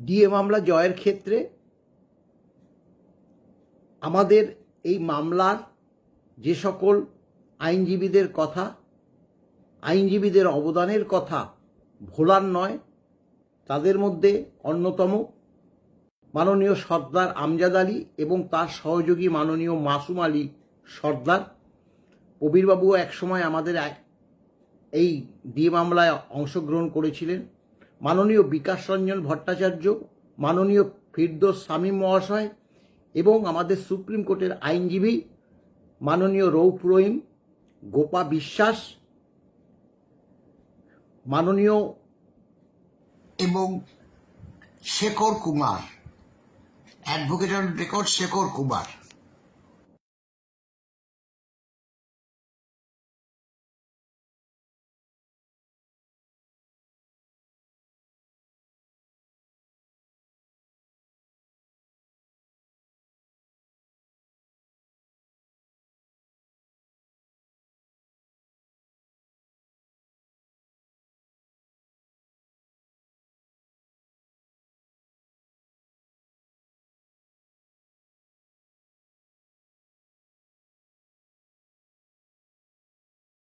DA মামলা জয়ের ক্ষেত্রে আমাদের এই মামলার যে সকল আইনজীবীদের কথা, আইনজীবীদের অবদানের কথা ভোলার নয়, তাদের মধ্যে অন্যতম মাননীয় সর্দার আমজাদ আলী এবং তার সহযোগী মাননীয় মাসুম আলী সর্দার। কবিরবাবুও একসময় আমাদের এই ডিএ মামলায় অংশগ্রহণ করেছিলেন। মাননীয় বিকাশ রঞ্জন ভট্টাচার্য, মাননীয় ফিরদোস শামীম মহাশয় এবং আমাদের সুপ্রিম কোর্টের আইনজীবী মাননীয় রৌফ রহিম, গোপা বিশ্বাস, মাননীয় এবং Shekhar Kumar advocate on record Shekhar Kumar.